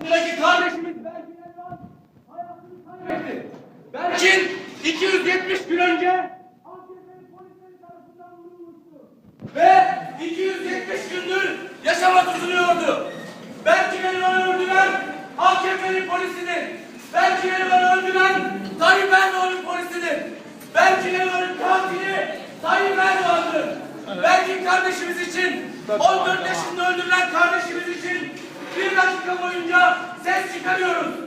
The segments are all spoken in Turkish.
Buradaki kardeşimiz Berkin Elvan hayatını kaybetti. Berkin 270 gün önce AKP'li polisleri tarafından vurulmuştu. Ve 270 gündür yaşama tutunuyordu. Berkin Elvan'ı öldüren AKP'li polisidir. Berkin Elvan'ı öldüren Tayyip Erdoğan'ın polisidir. Berkin Elvan'ın katili Tayyip Erdoğan'dır. Berkin kardeşimiz için 14 yaşında öldürülen kardeşimiz için çıkarıyoruz.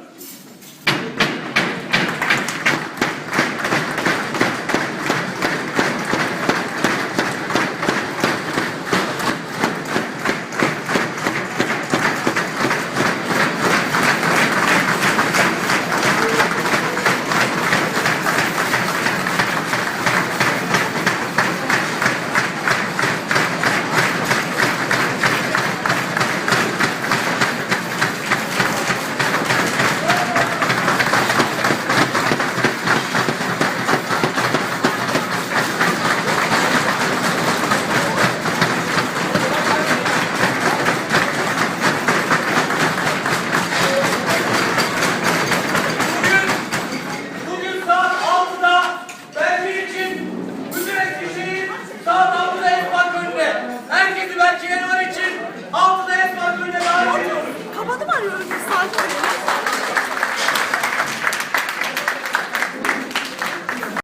arıyoruz biz sanki.